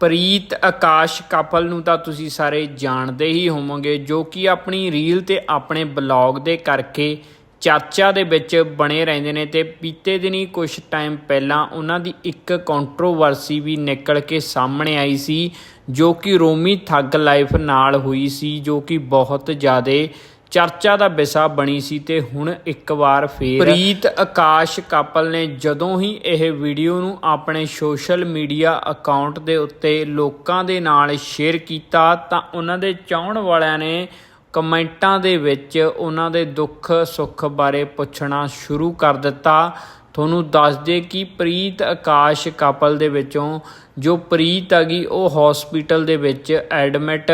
ਪ੍ਰੀਤ ਆਕਾਸ਼ couple ਨੂੰ ਤਾਂ ਤੁਸੀਂ ਸਾਰੇ ਜਾਣਦੇ ਹੀ ਹੋਵੋਗੇ, ਜੋ ਕਿ ਆਪਣੀ ਰੀਲ ਤੇ ਆਪਣੇ ਬਲੌਗ ਦੇ ਕਰਕੇ ਚਰਚਾ ਦੇ ਵਿੱਚ ਬਣੇ ਰਹਿੰਦੇ ਨੇ ਤੇ ਬੀਤੇ ਦਿਨੀ ਕੁਝ ਟਾਈਮ ਪਹਿਲਾਂ ਉਹਨਾਂ ਦੀ ਇੱਕ ਕੰਟਰੋਵਰਸੀ ਵੀ ਨਿਕਲ ਕੇ ਸਾਹਮਣੇ ਆਈ ਸੀ, ਜੋ ਕਿ ਰੋਮੀ ਥੱਗ ਲਾਈਫ ਨਾਲ ਹੋਈ ਸੀ, ਜੋ ਕਿ ਬਹੁਤ ਜ਼ਿਆਦਾ ਚਰਚਾ ਦਾ ਵਿਸ਼ਾ ਬਣੀ ਸੀ ਤੇ ਹੁਣ ਇੱਕ ਵਾਰ ਫੇਰ ਪ੍ਰੀਤ ਆਕਾਸ਼ ਕਪਲ ਨੇ ਜਦੋਂ ਹੀ ਇਹ ਵੀਡੀਓ ਨੂੰ ਆਪਣੇ ਸੋਸ਼ਲ ਮੀਡੀਆ ਅਕਾਊਂਟ ਦੇ ਉੱਤੇ ਲੋਕਾਂ ਦੇ ਨਾਲ ਸ਼ੇਅਰ ਕੀਤਾ ਤਾਂ ਉਹਨਾਂ ਦੇ ਚਾਹਣ ਵਾਲਿਆਂ ਨੇ ਕਮੈਂਟਾਂ ਦੇ ਵਿੱਚ ਉਹਨਾਂ ਦੇ ਦੁੱਖ ਸੁੱਖ ਬਾਰੇ ਪੁੱਛਣਾ ਸ਼ੁਰੂ ਕਰ ਦਿੱਤਾ। ਤੁਹਾਨੂੰ ਦੱਸ ਦੇ ਕਿ ਪ੍ਰੀਤ ਆਕਾਸ਼ ਕਪਲ ਦੇ ਵਿੱਚੋਂ ਜੋ ਪ੍ਰੀਤ ਹੈਗੀ ਉਹ ਹਸਪੀਟਲ ਦੇ ਵਿੱਚ ਐਡਮਿਟ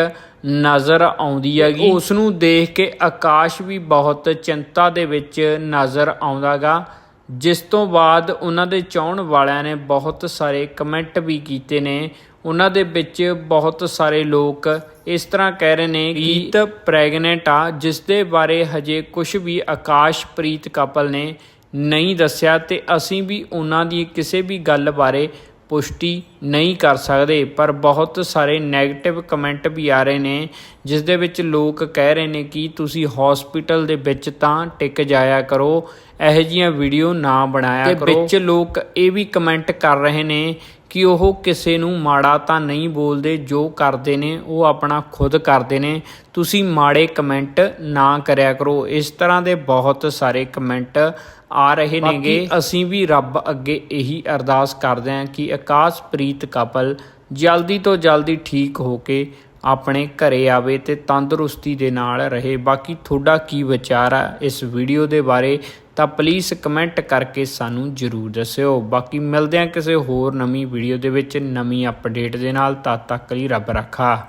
ਨਜ਼ਰ ਆਉਂਦੀ ਹੈਗੀ ਉਸ ਨੂੰ ਦੇਖ ਕੇ ਆਕਾਸ਼ ਵੀ ਬਹੁਤ ਚਿੰਤਾ ਦੇ ਵਿੱਚ ਨਜ਼ਰ ਆਉਂਦਾਗਾ ਜਿਸ ਤੋਂ ਬਾਅਦ ਉਹਨਾਂ ਦੇ ਚਾਹਣ ਵਾਲਿਆਂ ਨੇ ਬਹੁਤ ਸਾਰੇ ਕਮੈਂਟ ਵੀ ਕੀਤੇ ਨੇ। ਉਹਨਾਂ ਦੇ ਵਿੱਚ ਬਹੁਤ ਸਾਰੇ ਲੋਕ ਇਸ ਤਰ੍ਹਾਂ ਕਹਿ ਰਹੇ ਨੇ ਕਿ ਤ ਪ੍ਰੈਗਨੈਂਟ ਆ ਜਿਸ ਦੇ ਬਾਰੇ ਹਜੇ ਕੁਝ ਵੀ ਆਕਾਸ਼ਪ੍ਰੀਤ ਕਪਲ ਨੇ ਨਹੀਂ ਦੱਸਿਆ ਤੇ ਅਸੀਂ ਵੀ ਉਹਨਾਂ ਦੀ ਕਿਸੇ ਵੀ ਗੱਲ ਬਾਰੇ ਪੁਸ਼ਟੀ ਨਹੀਂ ਕਰ ਸਕਦੇ। ਪਰ ਬਹੁਤ ਸਾਰੇ 네ਗੇਟਿਵ ਕਮੈਂਟ ਵੀ ਆ ਰਹੇ ਨੇ ਜਿਸ ਦੇ ਵਿੱਚ ਲੋਕ ਕਹਿ ਰਹੇ ਨੇ ਕਿ ਤੁਸੀਂ ਹਸਪੀਟਲ ਦੇ ਵਿੱਚ ਤਾਂ ਟਿਕ ਜਾਇਆ ਕਰੋ ਇਹੋ ਜੀਆਂ ਵੀਡੀਓ ਨਾ ਬਣਾਇਆ ਕਰੋ। ਤੇ ਵਿੱਚ ਲੋਕ ਇਹ ਵੀ ਕਮੈਂਟ ਕਰ ਰਹੇ ਨੇ ਕਿ ਉਹ ਕਿਸੇ ਨੂੰ ਮਾੜਾ ਤਾਂ ਨਹੀਂ ਬੋਲਦੇ ਜੋ ਕਰਦੇ ਨੇ ਉਹ ਆਪਣਾ ਖੁਦ ਕਰਦੇ ਨੇ। ਤੁਸੀਂ ਮਾੜੇ ਕਮੈਂਟ ਨਾ ਕਰਿਆ ਕਰੋ। ਇਸ ਤਰ੍ਹਾਂ ਦੇ ਬਹੁਤ ਸਾਰੇ ਕਮੈਂਟ ਆ ਰਹੇ ਨੇਗੇ। ਅਸੀਂ ਵੀ ਰੱਬ ਅੱਗੇ ਇਹੀ ਅਰਦਾਸ ਕਰਦੇ ਹਾਂ ਕਿ ਆਕਾਸ਼ਪ੍ਰੀਤ ਕਪਲ ਜਲਦੀ ਤੋਂ ਜਲਦੀ ਠੀਕ ਹੋ ਕੇ ਆਪਣੇ ਘਰੇ ਆਵੇ ਤੇ ਤੰਦਰੁਸਤੀ ਦੇ ਨਾਲ ਰਹੇ। ਬਾਕੀ ਤੁਹਾਡਾ ਕੀ ਵਿਚਾਰ ਆ ਇਸ ਵੀਡੀਓ ਦੇ ਬਾਰੇ? ਤਾਂ ਪਲੀਜ਼ ਕਮੈਂਟ ਕਰਕੇ ਸਾਨੂੰ ਜਰੂਰ ਦੱਸਿਓ। ਬਾਕੀ ਮਿਲਦੇ ਹਾਂ ਕਿਸੇ ਹੋਰ ਨਵੀਂ ਵੀਡੀਓ ਦੇ ਵਿੱਚ ਨਵੀਂ ਅਪਡੇਟ ਦੇ ਨਾਲ, ਤਦ ਤੱਕ ਲਈ ਰੱਬ ਰੱਖਾ।